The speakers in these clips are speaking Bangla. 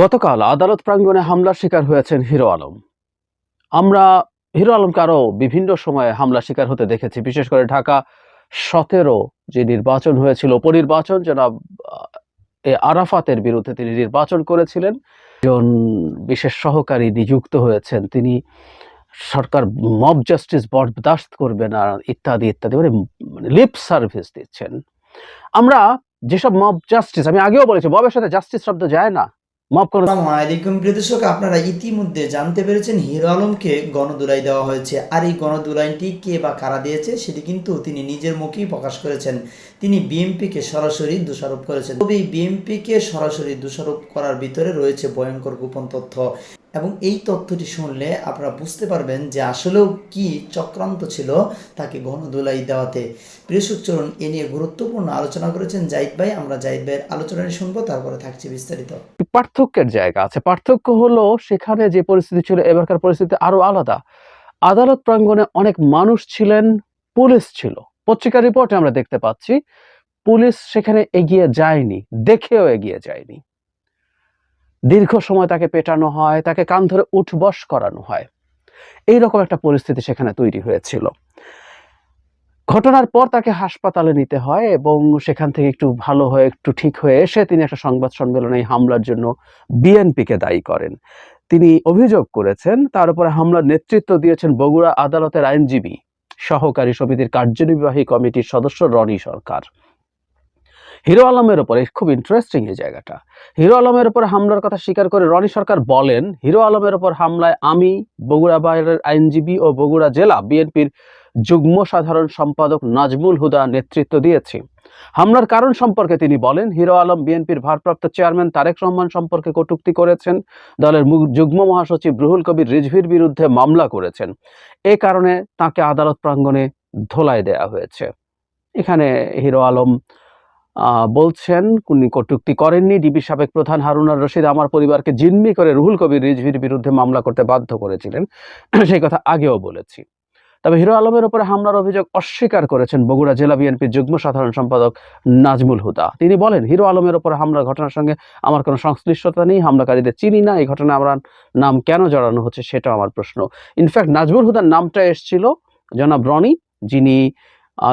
গতকাল আদালত প্রাঙ্গণে হামলার শিকার হয়েছেন হিরো আলম। আমরা হিরো আলমকে আরও বিভিন্ন সময়ে হামলার শিকার হতে দেখেছি, বিশেষ করে ঢাকা সতেরো যে নির্বাচন হয়েছিল, উপনির্বাচন জনাব আরাফাতের বিরুদ্ধে তিনি নির্বাচন করেছিলেন। একজন বিশেষ সহকারী নিযুক্ত হয়েছেন, তিনি সরকার মব জাস্টিস বরদাস্ত করবে না ইত্যাদি ইত্যাদি মানে লিপ সার্ভিস দিচ্ছেন। আমরা যেসব মব জাস্টিস, আমি আগেও বলেছি, মবের সাথে জাস্টিস শব্দ যায় না। মব কোনো আসসালামু আলাইকুম প্রিয় দর্শক, আপনারা ইতিমধ্যে জানতে পেরেছেন হিরো আলমকে গণদুলাই দেওয়া হয়েছে। আর এই গণদুলাইটি কে বা কারা দিয়েছে সেটি কিন্তু তিনি নিজের মুখেই প্রকাশ করেছেন। তিনি বিএমপিকে সরাসরি দোষারোপ করেছেন। তবে এই বিএমপিকে সরাসরি দোষারোপ করার ভিতরে রয়েছে ভয়ঙ্কর গোপন তথ্য। এবং এই তথ্যটি শুনলে আপনারা বুঝতে পারবেন যে আসলেও কি চক্রান্ত ছিল তাকে গণদুলাই দেওয়াতে। প্রিয় চরণ এ নিয়ে গুরুত্বপূর্ণ আলোচনা করেছেন জাহিদ ভাই। আমরা জাহিদ ভাইয়ের আলোচনাটি শুনব, তারপরে থাকছে বিস্তারিত। পার্থক্যের জায়গা আছে। পার্থক্য হলো সেখানে যে পরিস্থিতি ছিল, এবারকার পরিস্থিতি আরও আলাদা। আদালত প্রাঙ্গণে অনেক মানুষ ছিলেন, পুলিশ ছিল। পত্রিকার রিপোর্টে আমরা দেখতে পাচ্ছি, পুলিশ সেখানে এগিয়ে যায়নি, দেখেও এগিয়ে যায়নি। দীর্ঘ সময় তাকে পেটানো হয়, তাকে কান ধরে উঠবস করানো হয়। এইরকম একটা পরিস্থিতি সেখানে তৈরি হয়েছিল। ঘটনার পর তাকে হাসপাতালে নিতে হয় এবং সেখান থেকে একটু ভালো হয়ে, একটু ঠিক হয়ে এসে তিনি একটা সংবাদ সম্মেলনে এই হামলার জন্য বিএনপিকে দায়ী করেন। তিনি অভিযোগ করেছেন, তার উপরে হামলার নেতৃত্ব দিয়েছেন বগুড়া আদালতের আইনজীবী, সহকারী সমিতির কার্যনির্বাহী কমিটির সদস্য রনি সরকার। হিরো আলমের উপরে, খুব ইন্টারেস্টিং এই জায়গাটা। হিরো আলমের উপর হামলার কথা স্বীকার করে রনি সরকার বলেন, হিরো আলমের উপর হামলায় আমি, বগুড়া বাইরের আইনজীবী ও বগুড়া জেলা বিএনপির যুগ্ম সাধারণ সম্পাদক নাজমুল হুদা নেতৃত্ব দিয়েছি। হামলার কারণ সম্পর্কে তিনি বলেন, হিরো আলম বিএনপির ভারপ্রাপ্ত চেয়ারম্যান তারেক রহমান সম্পর্কে কটূক্তি করেছেন, দলের যুগ্ম মহাসচিব রুহুল কবির রিজভির বিরুদ্ধে মামলা করেছেন। এ কারণে তাকে আদালত প্রাঙ্গণে ধোলাই দেয়া হয়েছে। এখানে হিরো আলম বলছেন, উনি কটূক্তি করেননি। ডিবি সাবেক প্রধান হারুনার রশিদ আমার পরিবারকে জিম্মি করে রুহুল কবির রিজভির বিরুদ্ধে মামলা করতে বাধ্য করেছিলেন। সেই কথা আগেও বলেছি। তবে হিরো আলমের উপরে হামলার অভিযোগ অস্বীকার করেছেন বগুড়া জেলা বিএনপির যুগ্ম সাধারণ সম্পাদক নাজমুল হুদা। তিনি বলেন, হিরো আলমের উপরে হামলার ঘটনার সঙ্গে আমার কোনো সংশ্লিষ্টতা নেই, হামলাকারীদের চিনি না, এই ঘটনায় আমার নাম কেন জড়ানো হচ্ছে সেটাও আমার প্রশ্ন। ইনফ্যাক্ট নাজমুল হুদার নামটা এসেছিল জনাব রনি, যিনি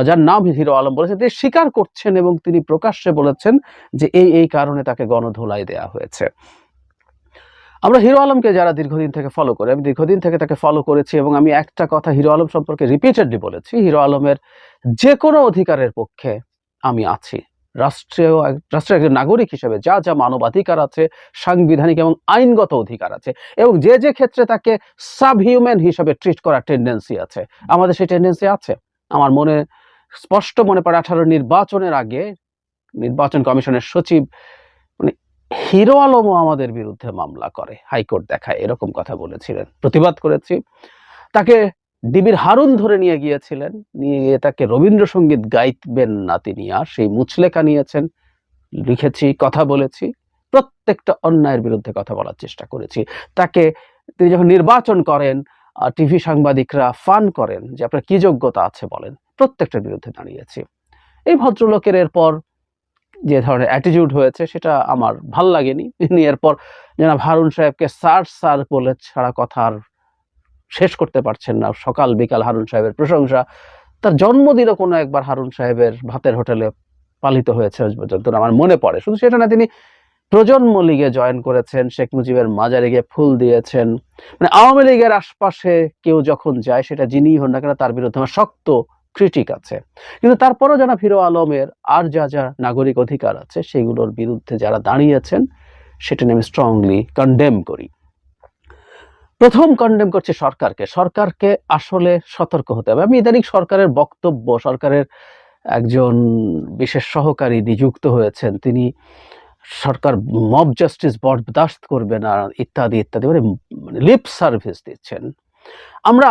যার নাম হিরো আলম বলেছেন তিনি স্বীকার করছেন এবং তিনি প্রকাশ্যে বলেছেন যে এই এই কারণে তাকে গণধোলাই দেয়া হয়েছে। আমরা হিরো আলমকে যারা দীর্ঘদিন থেকে ফলো করে, আমি দীর্ঘদিন থেকে তাকে ফলো করেছি এবং আমি একটা কথা হিরো আলম সম্পর্কে রিপিটেডলি বলেছি, হিরো আলমের যে কোনো অধিকারের পক্ষে আমি আছি। রাষ্ট্রীয় রাষ্ট্রের একজন নাগরিক হিসেবে যা যা মানবাধিকার আছে, সাংবিধানিক এবং আইনগত অধিকার আছে, এবং যে যে ক্ষেত্রে তাকে সাব হিউম্যান হিসেবে ট্রিট করার টেন্ডেন্সি আছে, আমাদের সেই টেন্ডেন্সি আছে। আমার মনে, স্পষ্ট মনে পড়ে আঠারো নির্বাচনের আগে নির্বাচন কমিশনের সচিব মানে হিরো আলমও আমাদের বিরুদ্ধে মামলা করে, হাইকোর্ট দেখায়, এরকম কথা বলেছিলেন, প্রতিবাদ করেছি। তাকে ডিবির হারুন ধরে নিয়ে গিয়েছিলেন, নিয়ে গিয়ে তাকে রবীন্দ্রসঙ্গীত গাইবেন না তিনি আর, সেই মুচলেখা নিয়েছেন, লিখেছি, কথা বলেছি, প্রত্যেকটা অন্যায়ের বিরুদ্ধে কথা বলার চেষ্টা করেছি। তাকে তিনি যখন নির্বাচন করেন টিভি সাংবাদিকরা ফান করেন যে আপনার কি যোগ্যতা আছে বলেন। প্রত্যেকটার বিরুদ্ধে দাঁড়িয়েছি। এই ভদ্রলোকের এরপর যে ধরনের অ্যাটিটিউড হয়েছে সেটা আমার ভালো লাগেনি। এরপর জনাব হারুন সাহেবকে স্যার স্যার বলে ছাড়া কথা আর শেষ করতে পারছেন না। সকাল, বিকাল হারুন সাহেবের প্রশংসা। তার জন্মদিনও কোনো একবার হারুন সাহেবের ভাতের হোটেলে পালিত হয়েছে পর্যন্ত আমার মনে পড়ে। শুধু সেটা না, তিনি প্রজন্ম লীগে জয়েন করেছেন, শেখ মুজিবের মাজারে গিয়ে ফুল দিয়েছেন। মানে আওয়ামী লীগের আশপাশে কেউ যখন যায়, সেটা যিনিই হন না কেন, তার বিরুদ্ধে আমার শক্ত ক্রিটিক আছে। কিন্তু তারপরও জানা ফিরো আলমের আর যা যা নাগরিক অধিকার আছে, সেগুলোর বিরুদ্ধে যারা দাঁড়িয়েছেন, সেটা নিয়ে আমি স্ট্রংলি কন্ডেম করি। প্রথম কন্ডেম করছে সরকারকে। সরকারকে আসলে সতর্ক হতে হবে। আমি ইদানিং সরকারের বক্তব্য, সরকারের একজন বিশেষ সহকারী নিযুক্ত হয়েছেন, তিনি সরকার মব জাস্টিস বরদাস্ত করবে না, ইত্যাদি ইত্যাদি মানে লিপ সার্ভিস দিচ্ছেন। আমরা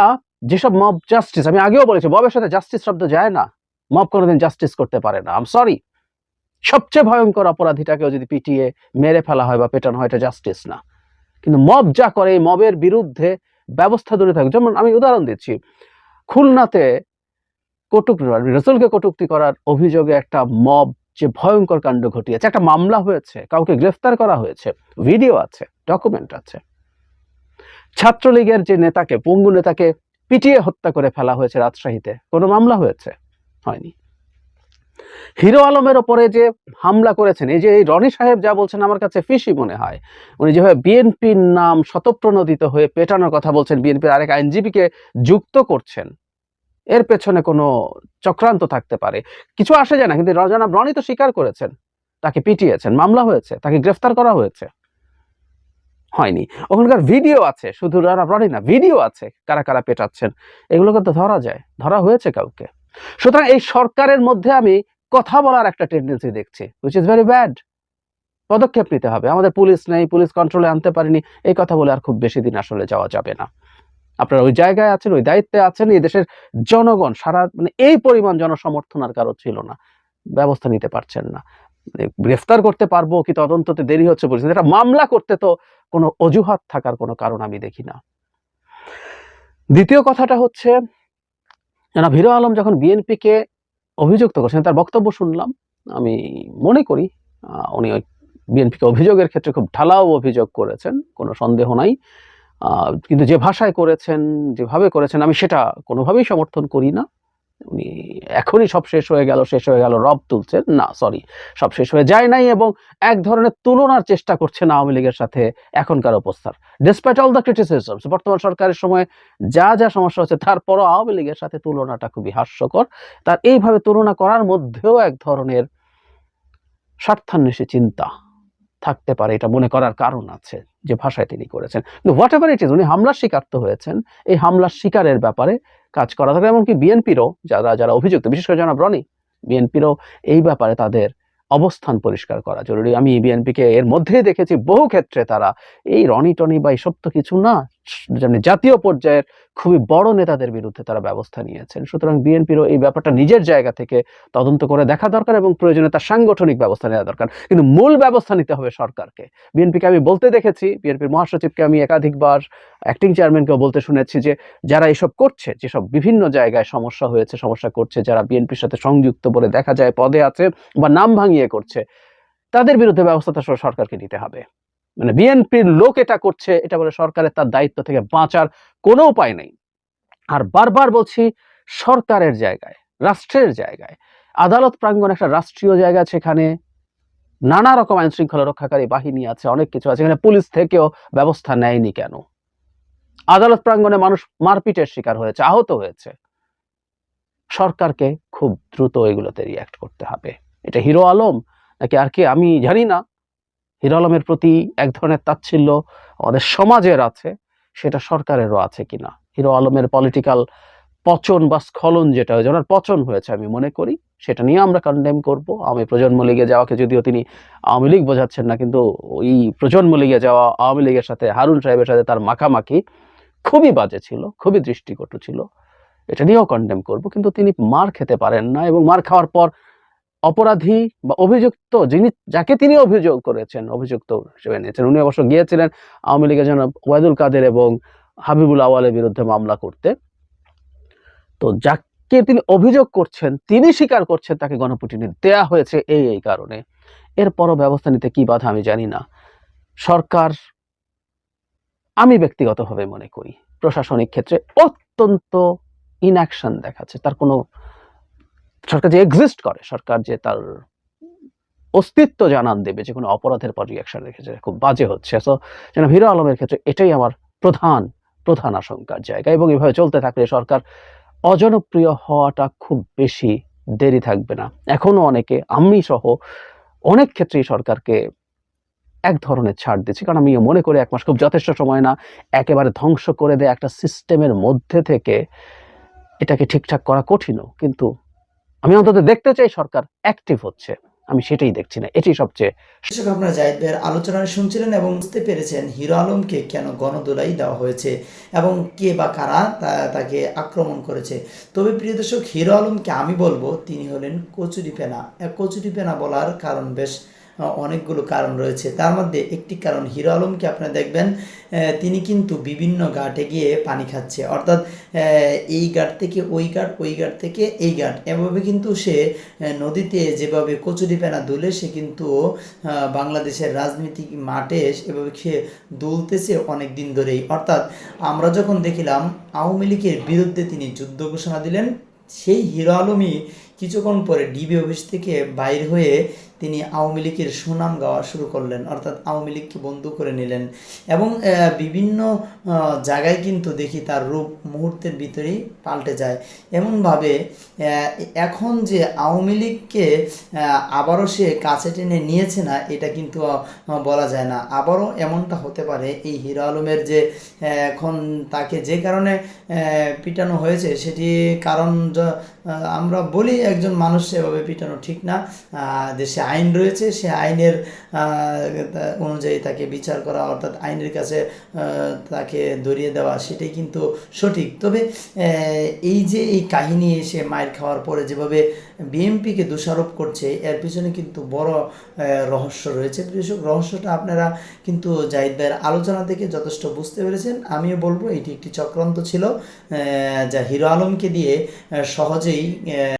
যেসব মব জাস্টিস আমি আগেও বলেছি, মবের সাথে জাস্টিস শব্দ যায় না। মব কোনোদিন জাস্টিস করতে পারে না। আম সরি সবচেয়ে ভয়ঙ্কর অপরাধীটাকেও যদি পিটিয়ে মেরে ফেলা হয় বা পেটানো হয়, এটা জাস্টিস না। কিন্তু মব যা করে, এই মবের বিরুদ্ধে ব্যবস্থা দূরে থাকে যেমন আমি উদাহরণ দিচ্ছি, খুলনাতে কটুক রসুলকে কটুক্তি করার অভিযোগে একটা মব যে ভয়ঙ্কর কাণ্ড ঘটিয়েছে। একটা মামলা হয়েছে, কাউকে গ্রেফতার করা হয়েছে, ভিডিও আছে ডকুমেন্ট আছে। ছাত্রলীগের যে নেতাকে, পঙ্গু নেতাকে পিটিয়ে হত্যা করে ফেলা হয়েছে রাজশাহীতে, কোনো মামলা হয়েছে? হয়নি। হিরো আলমের ওপরে যে হামলা করেছেন, এই যে এই রনি সাহেব যা বলছেন আমার কাছে ফিসি মনে হয়। উনি যেভাবে বিএনপির নাম শতপ্রণোদিত হয়ে পেটানোর কথা বলছেন, বিএনপির আরেক আইনজীবীকে যুক্ত করছেন এর পেছনে কোনো চক্রান্ত থাকতে পারে। কিছু আসে যায় না, কিন্তু রজানা রনি তো স্বীকার করেছেন। তাকে পিটিয়েছেন, মামলা হয়েছে, তাকে গ্রেফতার করা হয়েছে। হয়নি। ওখানকার ভিডিও আছে, শুধু রনি না, ভিডিও আছে, কারা কারা পেটাচ্ছেন। এগুলোকে তো ধরা যায়, ধরা হয়েছে কাউকে। সুতরাং এই সরকারের মধ্যে আমি কথা বলার একটা টেন্ডেন্সি দেখছি উইচ ইজ ভেরি ব্যাড পদক্ষেপ নিতে হবে। আমাদের পুলিশ নেই, পুলিশ কন্ট্রোলে আনতে পারেনি, এই কথা বলে আর খুব বেশি দিন আসলে যাওয়া যাবে না। আপনারা ওই জায়গায় আছেন, ওই দায়িত্বে আছেন, এই দেশের জনগণ, সারা মানে এই পরিমাণ জনসমর্থন আর কারও ছিল না। ব্যবস্থা নিতে পারছেন না। মানে গ্রেফতার করতে পারব কি তদন্ততে দেরি হচ্ছে বলছেন। এটা মামলা করতে তো কোনো অজুহাত থাকার কোনো কারণ আমি দেখি না। দ্বিতীয় কথাটা হচ্ছে, জনাব হিরো আলম যখন বিএনপিকে অভিযুক্ত করছেন, তার বক্তব্য শুনলাম। আমি মনে করি উনি ওই বিএনপিকে অভিযোগের ক্ষেত্রে খুব ঢালাও অভিযোগ করেছেন, কোনো সন্দেহ নাই। কিন্তু যে ভাষায় করেছেন, যেভাবে করেছেন, আমি সেটা কোনোভাবেই সমর্থন করি না। উনি এখনই সব শেষ হয়ে গেল, শেষ হয়ে গেল, রব তুলছেন। না সরি সব শেষ হয়ে যায় নাই এবং এক ধরনের তুলনার চেষ্টা করছেন আওয়ামী লীগের সাথে এখনকার অবস্থার। ডিসপাইট অল দ্য ক্রিটিসিজমস বর্তমান সরকারের সময় যা যা সমস্যা হচ্ছে, তারপরও আওয়ামী লীগের সাথে তুলনাটা খুবই হাস্যকর। তার এইভাবে তুলনা করার মধ্যেও এক ধরনের স্বার্থান্বেষী চিন্তা থাকতে পারে, এটা মনে করার কারণ আছে যে ভাষায় তিনি করেছেন। কিন্তু হোয়াট এভার ইট ইজ উনি হামলার শিকার তো হয়েছেন, এই হামলার শিকারের ব্যাপারে কাজ করা থাকে। এমনকি বিএনপিরও যারা যারা অভিযুক্ত, বিশেষ করে জনাব রনি বিএনপিরও এই ব্যাপারে তাদের অবস্থান পরিষ্কার করা জরুরি। আমি বিএনপিকে এর মধ্যেই দেখেছি, বহু ক্ষেত্রে তারা এই রনি টনি বা এইসব তো কিছু না জাতীয় পর্যায়ের খুবই বড় নেতাদের বিরুদ্ধে তারা ব্যবস্থা নিয়েছেন। সুতরাং বিএনপিরও এই ব্যাপারটা নিজের জায়গা থেকে তদন্ত করে দেখা দরকার এবং প্রয়োজনে তার সাংগঠনিক ব্যবস্থা নেওয়া দরকার। কিন্তু মূল ব্যবস্থা নিতে হবে সরকারকে। বিএনপিকে আমি বলতে দেখেছি, বিএনপির মহাসচিবকে আমি একাধিকবার অ্যাক্টিং চেয়ারম্যানকেও বলতে শুনেছি যে, যারা এসব করছে, যেসব বিভিন্ন জায়গায় সমস্যা হয়েছে, সমস্যা করছে, যারা বিএনপির সাথে সংযুক্ত বলে দেখা যায়, পদে আছে বা নাম ভাঙিয়ে করছে, তাদের বিরুদ্ধে ব্যবস্থা তো সরকারকে নিতে হবে। মানে বিএনপির লোক এটা করছে, এটা বলে সরকারের তার দায়িত্ব থেকে বাঁচার কোনো উপায় নেই। আর বারবার বলছি, সরকারের জায়গায়, রাষ্ট্রের জায়গায়, আদালত প্রাঙ্গণ একটা রাষ্ট্রীয় জায়গা সেখানে নানা রকম আইন শৃঙ্খলা রক্ষাকারী বাহিনী আছে, অনেক কিছু আছে, এখানে পুলিশ থেকেও ব্যবস্থা নেয়নি কেন? আদালত প্রাঙ্গণে মানুষ মারপিটের শিকার হয়েছে, আহত হয়েছে। সরকারকে খুব দ্রুত এগুলোতে রিয়াক্ট করতে হবে। এটা হিরো আলম? নাকি আর কি? আমি জানি না। হিরো আলমের প্রতি এক ধরনের তাচ্ছিল্য আমাদের সমাজের আছে, সেটা সরকারেরও আছে কিনা। হিরো আলমের পলিটিক্যাল পচন বা স্খলন যেটা হয়েছে, ওনার পচন হয়েছে আমি মনে করি, সেটা নিয়ে আমরা কন্ডেম করব। আমি প্রজন্ম লীগে যাওয়াকে যদিও তিনি আওয়ামী লীগ বোঝাচ্ছেন না, কিন্তু ওই প্রজন্ম লীগে যাওয়া আওয়ামী লীগের সাথে, হারুন সাহেবের সাথে তার মাখামাখি খুবই বাজে ছিল, খুবই দৃষ্টিকটু ছিল। এটা নিয়েও কন্ডেম করব, কিন্তু তিনি মার খেতে পারেন না এবং মার খাওয়ার পর অপরাধী বা অভিযুক্ত যিনি, যাকে তিনি অভিযোগ করেছেন, অভিযুক্ত হিসেবে নিয়েছেন। উনি অবশ্য গিয়েছিলেন আওয়ামী লীগের জন্য ওয়াইদুল কাদের এবং হাবিবুল আওয়ালের বিরুদ্ধে মামলা করতে। তো যাকে তিনি অভিযোগ করছেন, তিনি স্বীকার করছেন, তাকে গণপিটুনি দেয়া হয়েছে এই এই কারণে। এরপরও ব্যবস্থা নিতে কি বাধা আমি জানি না। সরকার আমি ব্যক্তিগতভাবে মনে করি, প্রশাসনিক ক্ষেত্রে অত্যন্ত ইনঅ্যাকশন দেখাচ্ছে। তার কোনো সরকার যে এক্সিস্ট করে, সরকার যে তার অস্তিত্ব জানান দেবে, যে কোনো অপরাধের পর রিয়াকশন রেখেছে, খুব বাজে হচ্ছে। সো যেন হিরো আলমের ক্ষেত্রে এটাই আমার প্রধান প্রধান আশঙ্কার জায়গা। এবং এভাবে চলতে থাকলে সরকার অজনপ্রিয় হওয়াটা খুব বেশি দেরি থাকবে না। এখনও অনেকে, আমি সহ অনেক ক্ষেত্রেই সরকারকে এক ধরনের ছাড় দিচ্ছি। কারণ আমি মনে করি এক মাস খুব যথেষ্ট সময় না, একেবারে ধ্বংস করে দেয় একটা সিস্টেমের মধ্যে থেকে এটাকে ঠিকঠাক করা কঠিনও। কিন্তু আমি অন্তত দেখতে চাই সরকার অ্যাক্টিভ হচ্ছে। আমি সেটাই দেখছি না। এটাই সবচেয়ে দর্শক আপনারা জাহিদ ভাইয়ের আলোচনা শুনছিলেন এবং বুঝতে পেরেছেন হিরো আলমকে কেন গণদোলাই দেওয়া হয়েছে এবং কে বা কারা তাকে আক্রমণ করেছে। তবে প্রিয় দর্শক, হিরো আলমকে আমি বলব, তিনি হলেন কচুরি পেনা কচুরি পেনা বলার কারণ বেশ অনেকগুলো কারণ রয়েছে। তার মধ্যে একটি কারণ, হিরো আলমকে আপনারা দেখবেন তিনি কিন্তু বিভিন্ন ঘাটে গিয়ে পানি খাচ্ছে। অর্থাৎ এই ঘাট থেকে ওই ঘাট ওই ঘাট থেকে এই ঘাট। এভাবে কিন্তু সে নদীতে যেভাবে কচুরি পেনা দুলে, সে কিন্তু বাংলাদেশের রাজনীতিক মাঠে এভাবে সে দুলতেছে অনেক দিন ধরেই। অর্থাৎ, আমরা যখন দেখিলাম, আওয়ামী লীগের বিরুদ্ধে তিনি যুদ্ধ ঘোষণা দিলেন, সেই হিরো আলমই কিছুক্ষণ পরে ডিবি অফিস থেকে বাইর হয়ে তিনি আওয়ামী লীগের সুনাম গাওয়া শুরু করলেন, অর্থাৎ আওয়ামী লীগকে বন্ধু করে নিলেন এবং বিভিন্ন জায়গায় কিন্তু দেখি তার রূপ মুহূর্তের ভিতরেই পাল্টে যায়। এমনভাবে এখন যে আওয়ামী লীগকে আবারও সে কাছে টেনে নিয়েছে না, এটা কিন্তু বলা যায় না। আবারও এমনটা হতে পারে, এই হিরো আলমের যে এখন তাকে যে কারণে পিটানো হয়েছে, সেটি কারণ আমরা বলি একজন মানুষ এভাবে পিটানো ঠিক না। দেশে আইন রয়েছে সে আইনের অনুযায়ী তাকে বিচার করা অর্থাৎ আইনের কাছে তাকে ধরিয়ে দেওয়া সেটাই কিন্তু সঠিক। তবে এই যে এই কাহিনী এসে মায়ের খাওয়ার পরে যেভাবে বিএমপিকে দোষারোপ করছে এর পিছনে কিন্তু বড় রহস্য রয়েছে। রহস্যটা আপনারা কিন্তু জাহিদ ভাইয়ের আলোচনা থেকে যথেষ্ট বুঝতে পেরেছেন। আমিও বলব এটি একটি চক্রান্ত ছিল যা হিরো আলমকে দিয়ে আহ, aí. É...